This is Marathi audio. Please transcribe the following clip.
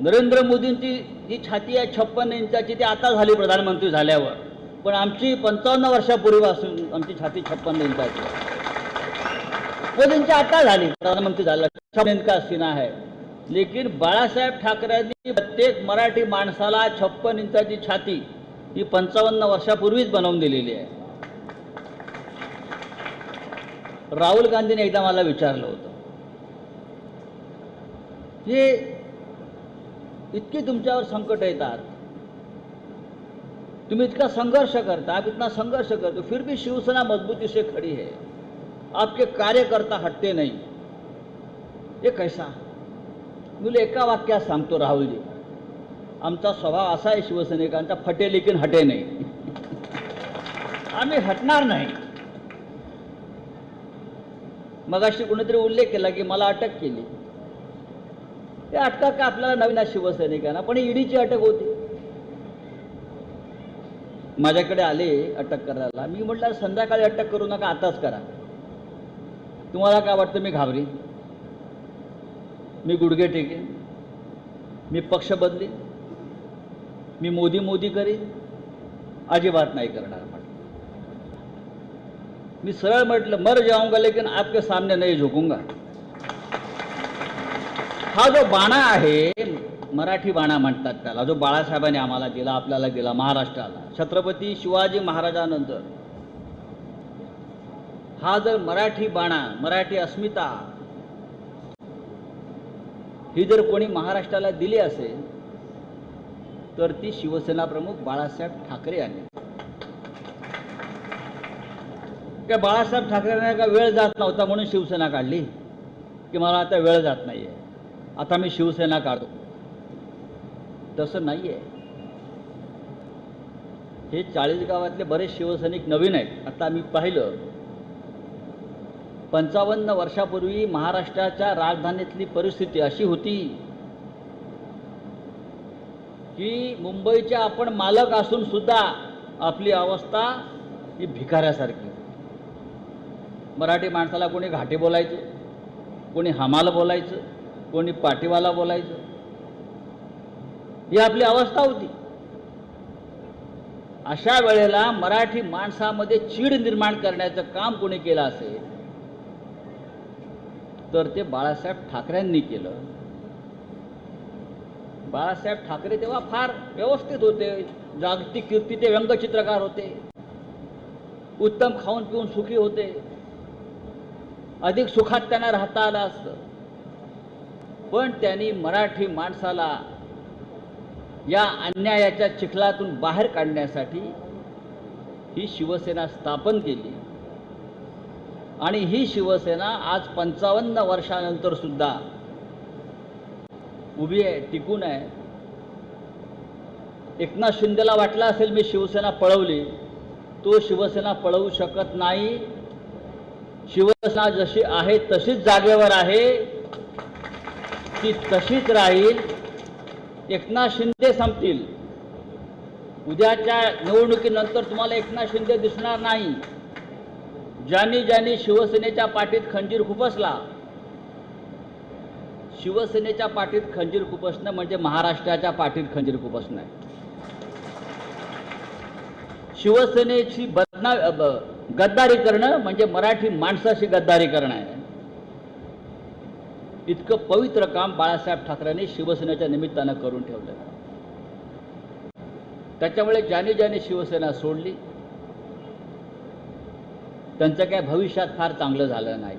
नरेंद्र मोदींची जी छाती आहे छप्पन्न इंचाची ती आता झाली प्रधानमंत्री झाल्यावर. पण आमची पंचावन्न वर्षापूर्वीपासून आमची छाती छप्पन्न इंचाची मोदींची आता झाली प्रधानमंत्री झाला छप्पन इंचा सीना आहे. लेकिन बाळासाहेब ठाकरेंनी प्रत्येक मराठी माणसाला छप्पन इंचाची छाती ही पंचावन्न वर्षापूर्वीच बनवून दिलेली आहे. राहुल गांधीने एकदा मला विचारलं होतं हे इतकी तुमच्यावर संकट येतात. तुम्ही इतका संघर्ष करता आप इतना संघर्ष करते फिर भी शिवसेना मजबूती से खड़ी है. आपके कार्यकर्ता हटते नहीं. ये कैसा? मुले एका वाक्यात सांगतो राहुलजी. आमचा स्वभाव असा आहे शिवसैनिकांचा फटे लेकिन हटे नाही. आम्ही हटणार नाही. मगाशी कोणीतरी उल्लेख केला की मला अटक केली. ते अटका का आपल्याला नवीन शिवसैनिकांना पण ईडीची अटक होती. माझ्याकडे आले अटक करायला. मी म्हटलं संध्याकाळी अटक करू नका आताच करा. तुम्हाला काय वाटतं मी घाबरी मी गुडघे टेकेन? मी पक्ष बदलेन? मी मोदी मोदी करीन? अजिबात नाही करणार म्हटलं. मी सरळ म्हटलं मर जाऊंगा लेकिन आपके सामने नाही झुकूंगा. हा जो बाणा आहे मराठी बाणा म्हणतात त्याला. जो बाळासाहेबांनी आम्हाला दिला आपल्याला दिला महाराष्ट्राला. छत्रपती शिवाजी महाराजानंतर. हा जर मराठी बाणा मराठी अस्मिता ही जर कोणी महाराष्ट्राला दिली असेल तर ती शिवसेना प्रमुख बाळासाहेब ठाकरे यांनी. काय बाळासाहेब ठाकरेंना का वेळ जात नव्हता म्हणून शिवसेना काढली? की मला आता वेळ जात नाहीये. आता मी शिवसेना काढतो तसं नाहीये. हे चाळीस गावातले बरेच शिवसैनिक नवीन आहेत. आता मी पाहिलं. पंचावन्न वर्षापूर्वी महाराष्ट्राच्या राजधानीतली परिस्थिती अशी होती की मुंबईच्या आपण मालक असून सुद्धा आपली अवस्था ही भिकाऱ्यासारखी मराठी माणसाला कोणी घाटे बोलायचं कोणी हमाल बोलायचं कोणी पाटीवाला बोलायचं? ही आपली अवस्था होती. अशा वेळेला मराठी माणसामध्ये चीड निर्माण करण्याचं काम कोणी केलं असेल तर ते बाळासाहेब ठाकरेंनी केलं. बाळासाहेब ठाकरे तेव्हा फार व्यवस्थित होते. जागतिक कीर्तीचे व्यंगचित्रकार होते. उत्तम खाऊन पिऊन सुखी होते. अधिक सुखात त्यांना राहता आलं असतं. पण त्यांनी मराठी माणसाला या अन्यायाच्या चिखलातून बाहेर काढण्यासाठी ही शिवसेना स्थापन केली. आणि ही शिवसेना आज पंचावन्न वर्षानंतर सुद्धा उभी आहे टिकून आहे. एकनाथ शिंदेला वाटला असेल मी शिवसेना पळवली तो शिवसेना पळवू शकत नाही. शिवसेना जशी आहे तशीच जागेवर आहे. ती तशीच राहील. एकनाथ शिंदे संपतील. उद्याच्या निवडणुकीनंतर तुम्हाला एकनाथ शिंदे दिसणार नाही. ज्यांनी ज्यांनी शिवसेनेच्या पाठीत खंजीर खुपसला. शिवसेनेच्या पाठीत खंजीर खुपसणं म्हणजे महाराष्ट्राच्या पाठीत खंजीर खुपसणं आहे. शिवसेनेची बदना गद्दारी करणं म्हणजे मराठी माणसाशी गद्दारी करणं आहे. इतकं पवित्र काम बाळासाहेब ठाकरेंनी शिवसेनेच्या निमित्तानं करून ठेवलं. त्याच्यामुळे ज्याने ज्याने शिवसेना सोडली त्यांचं काय भविष्यात फार चांगलं झालं नाही.